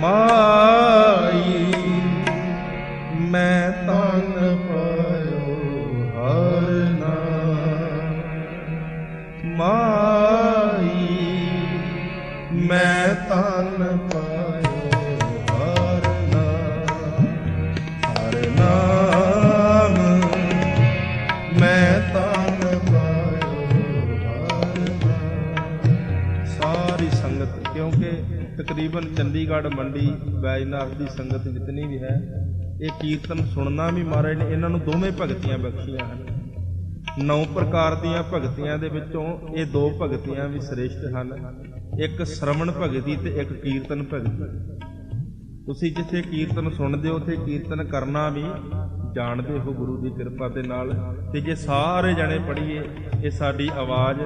ਮਾਈ ਮੈਂ ਤਨ ਪਾਇਓ ਹਰ ਨਾਮ ਮਾਈ ਮੈਂ ਤਨ ਤਕਰੀਬਨ ਚੰਡੀਗੜ੍ਹ, ਮੰਡੀ ਬੈਜਨਾਥ ਦੀ ਸੰਗਤ ਜਿਤਨੀ ਵੀ ਹੈ, ਇਹ ਕੀਰਤਨ ਸੁਣਨਾ ਵੀ ਮਹਾਰਾਜ ਨੇ, ਇਹਨਾਂ ਨੂੰ ਦੋਵੇਂ ਭਗਤੀਆਂ ਬਖਸ਼ੀਆਂ ਹਨ। ਨੌ ਪ੍ਰਕਾਰ ਦੀਆਂ ਭਗਤੀਆਂ ਦੇ ਵਿੱਚੋਂ ਇਹ ਦੋ ਭਗਤੀਆਂ ਵੀ ਸ੍ਰੇਸ਼ਟ ਹਨ। ਇੱਕ ਸ਼ਰਵਣ ਭਗਤੀ ਤੇ ਇੱਕ ਕੀਰਤਨ ਭਗਤੀ। ਤੁਸੀਂ ਜਿੱਥੇ ਕੀਰਤਨ ਸੁਣਦੇ ਹੋ, ਉੱਥੇ ਕੀਰਤਨ ਕਰਨਾ ਵੀ ਜਾਣਦੇ ਹੋ ਗੁਰੂ ਦੀ ਕਿਰਪਾ ਦੇ ਨਾਲ। ਤੇ ਜੇ ਸਾਰੇ ਜਣੇ ਪੜ੍ਹੀਏ, ਇਹ ਸਾਡੀ ਆਵਾਜ਼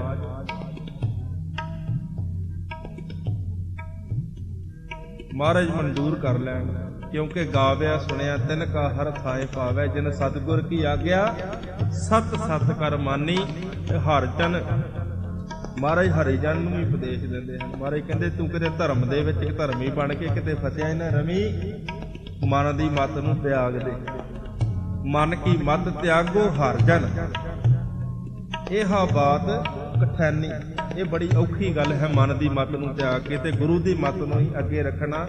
ਮਹਾਰਾਜ ਮਨਜ਼ੂਰ ਕਰ ਲੈਣ, ਕਿਉਂਕਿ ਗਾਵਿਆ, ਸੁਣਿਆ ਤਿਨ ਕਾ ਹਰ ਥਾਏ ਪਾਵੇ ਜਿਨ ਸਤਿਗੁਰ ਕੀ ਆਗਿਆ, ਸਤ ਸਤ ਕਰ ਮਾਨੀ, ਤੇ ਹਰ ਜਨ, ਮਹਾਰਾਜ ਹਰੀ ਜਨ ਨੂੰ ਵੀ ਉਪਦੇਸ਼ ਦਿੰਦੇ ਹਨ। ਮਹਾਰਾਜ ਕਹਿੰਦੇ, ਤੂੰ ਕਿਤੇ ਧਰਮ ਦੇ ਵਿੱਚ ਇੱਕ ਧਰਮੀ ਬਣ ਕੇ ਕਿਤੇ ਫਸਿਆ ਹੀ ਨਾ ਰਵੀ, ਮਨ ਦੀ ਮਤ ਨੂੰ ਤਿਆਗ ਦੇ। ਮਨ ਕੀ ਮਤ ਤਿਆਗੋ ਹਰਜਨ ਇਹ ਬਾਤ ਕਠੈਨੀ ਇਹ ਬੜੀ ਔਖੀ ਗੱਲ ਹੈ ਮਨ ਦੀ ਮਤ ਨੂੰ ਤਿਆਗ ਕੇ ਤੇ ਗੁਰੂ ਦੀ ਮਤ ਨੂੰ ਹੀ ਅੱਗੇ ਰੱਖਣਾ।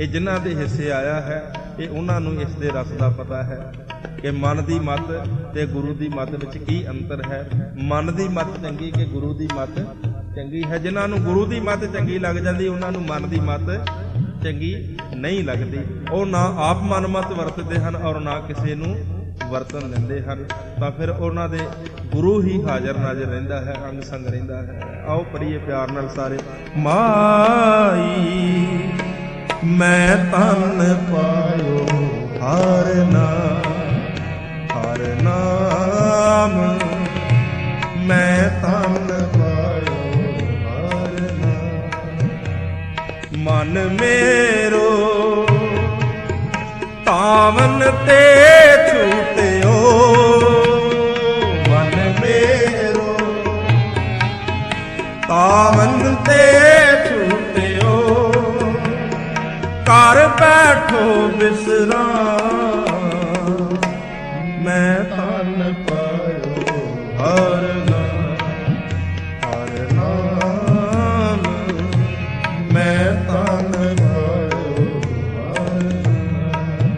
ਇਹ ਜਿਨ੍ਹਾਂ ਦੇ ਹਿੱਸੇ ਆਇਆ ਹੈ, ਇਹ ਉਹਨਾਂ ਨੂੰ ਇਸ ਦੇ ਰਸ ਦਾ ਪਤਾ ਹੈ ਕਿ ਮਨ ਦੀ ਮਤ ਤੇ ਗੁਰੂ ਦੀ ਮਤ ਵਿੱਚ ਕੀ ਅੰਤਰ ਹੈ। ਮਨ ਦੀ ਮਤ ਚੰਗੀ ਕਿ ਗੁਰੂ ਦੀ ਮਤ ਚੰਗੀ ਹੈ? ਜਿਨ੍ਹਾਂ ਨੂੰ ਗੁਰੂ ਦੀ ਮਤ ਚੰਗੀ ਲੱਗ ਜਾਂਦੀ, ਉਹਨਾਂ ਨੂੰ ਮਨ ਦੀ ਮਤ ਚੰਗੀ ਨਹੀਂ ਲੱਗਦੀ। ਉਹ ਨਾ ਆਪ ਮਨਮਤ ਵਰਤਦੇ ਹਨ ਔਰ ਨਾ ਕਿਸੇ ਨੂੰ ਵਰਤਨ ਦਿੰਦੇ ਹਨ, ਤਾਂ ਫਿਰ ਉਹਨਾਂ ਦੇ ਗੁਰੂ ਹੀ ਹਾਜ਼ਰ ਨਾਜ਼ਰ ਰਹਿੰਦਾ ਹੈ, ਅੰਗ ਸੰਗ ਰਹਿੰਦਾ ਹੈ। ਆਓ ਪੜੀਏ ਪਿਆਰ ਨਾਲ ਸਾਰੇ। ਮਾਈ, ਮੈਂ ਤਨ ਪਾਇਓ ਹਰ ਨਾਮ ਹਰ ਨਾਮ। ਮੈਂ ਤਨ ਪਾਇਓ ਹਰ ਨਾਮ। ਮਨ ਮੇਰੋ, ਤਾਵਨ ਤੇ ਘਰ ਬੈਠੋ ਬਿਸਰਾਂ। ਮੈਂ ਤਨ ਪਾਇਓ ਹਰ ਨਾਮ ਹਰ ਨਾਮ। ਮੈਂ ਤਨ ਪਾਇਓ ਹਰ ਨਾਮ।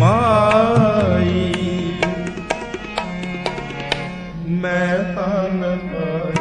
ਮਾਈ, ਮੈਂ ਤਨ ਪਾਇਓ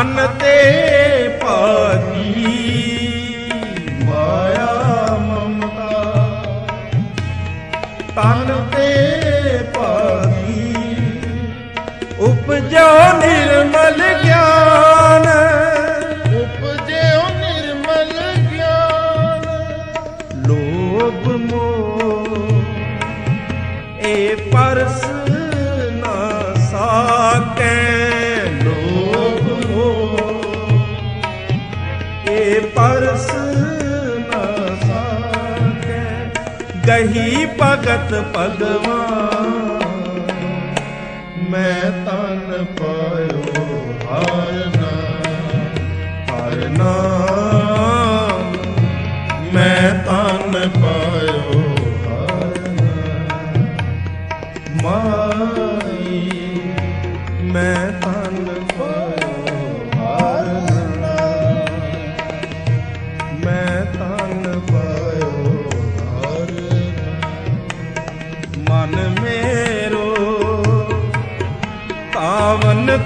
ਤਨ ਤੇ ਭਾਗੀ ਮਾਇਆ ਮਮਤਾ। ਤਨ ਤੇ ਭਾਗੀ ਉਪਜੋ ਨਿਰਮਲ ਗਿਆਨ। ਉਪਜਿਓ ਨਿਰਮਲ ਗਿਆਨ। ਲੋਭ ਮੋਹ ਇਹ ਪਰਸ ਇਹ ਪਰਸ ਨਾ ਸਾਕੈ ਗਹੀ ਭਗਤ ਭਗਵਾਨ, ਮੈਂ ਤਨ ਪਾਇਓ ਹਰ ਨਾਮ ਹਰ ਨਾਮ ਮੈਂ ਤਨ ਪਾਇਓ ਹਰ ਨਾਮ ਮਾਈ, ਮੈਂ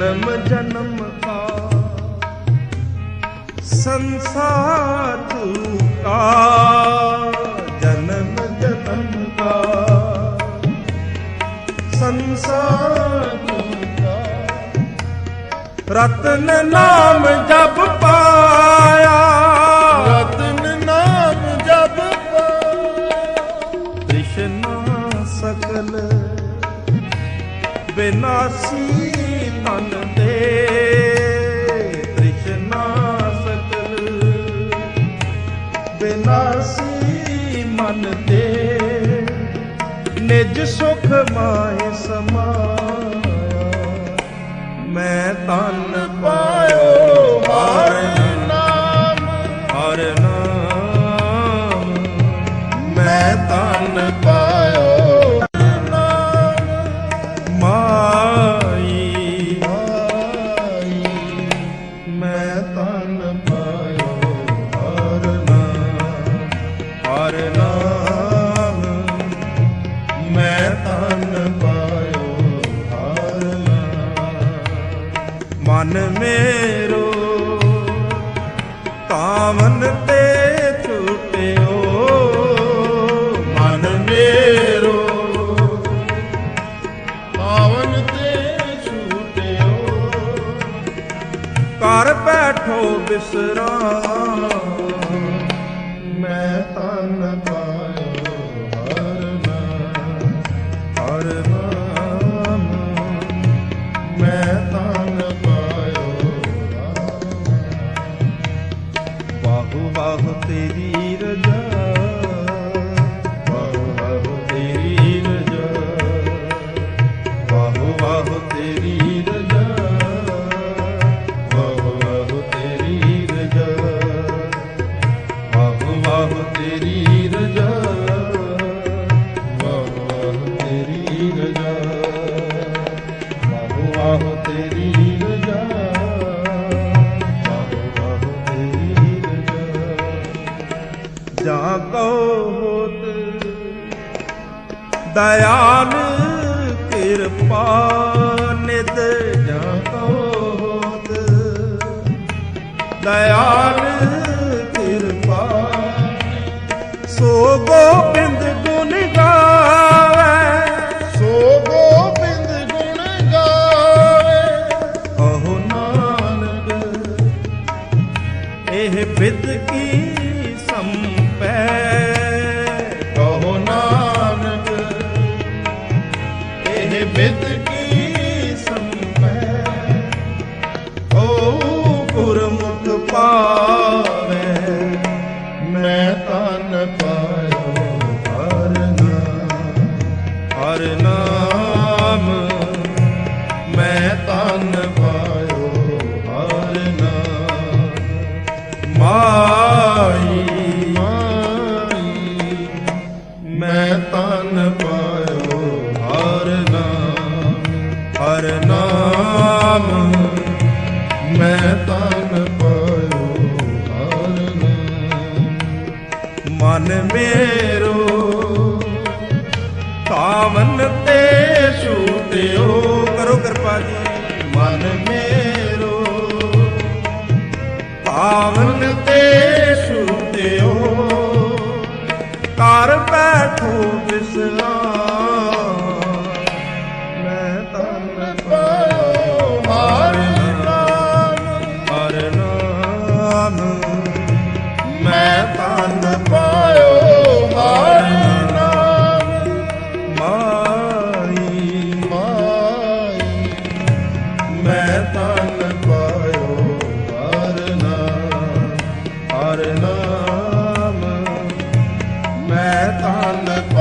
ਜਨਮ ਜਨਮ ਕਾ ਸੰਸਾਰ ਤੂ ਕਾ ਜਨਮ ਜਨਮ ਕਾ ਸੰਸਾਰ ਤੂ ਕਾ ਰਤਨ ਨਾਮ ਜਪ ਪਾਇਆ। ਰਤਨ ਨਾਮ ਜਪ ਪਾਇਆ। ਤ੍ਰਿਸ਼ਨਾ ਬਿਨਾਸੀ ਤਨ ਤੇ ਤ੍ਰਿਸ਼ਨਾ ਸਕਲ ਬਿਨਾਸੀ ਮਨ ਤੇ ਨਿਜ ਸੁਖ ਮਾਇ ਸਮਾਇਆ। ਮੈਂ ਤਨ ਪਾਇਓ ਹਰ ਨਾਮ। ਹਰ ਨਾਮ। ਮੈਂ ਤਨ ਮਨ ਮੇਰੋ ਕਾਮਨ ਤੇ ਟੁੱਟਿਓ ਮਨ ਮੇਰੋ ਕਾਮਨ ਤੇ ਛੁੱਟਿਓ। ਕਰ ਬੈਠੋ ਬਿਸਰਾਮ। ਮੈਂ ਤਨ ਪਾ ਦਇਆਲ ਕਿਰਪਾ ਨਿਤ ਜਾਤੋਦ ਦਇਆਲ ਕਿਰਪਾ ਸੋ ਗੋਬਿੰਦ ਇਹ ਬਿਦ le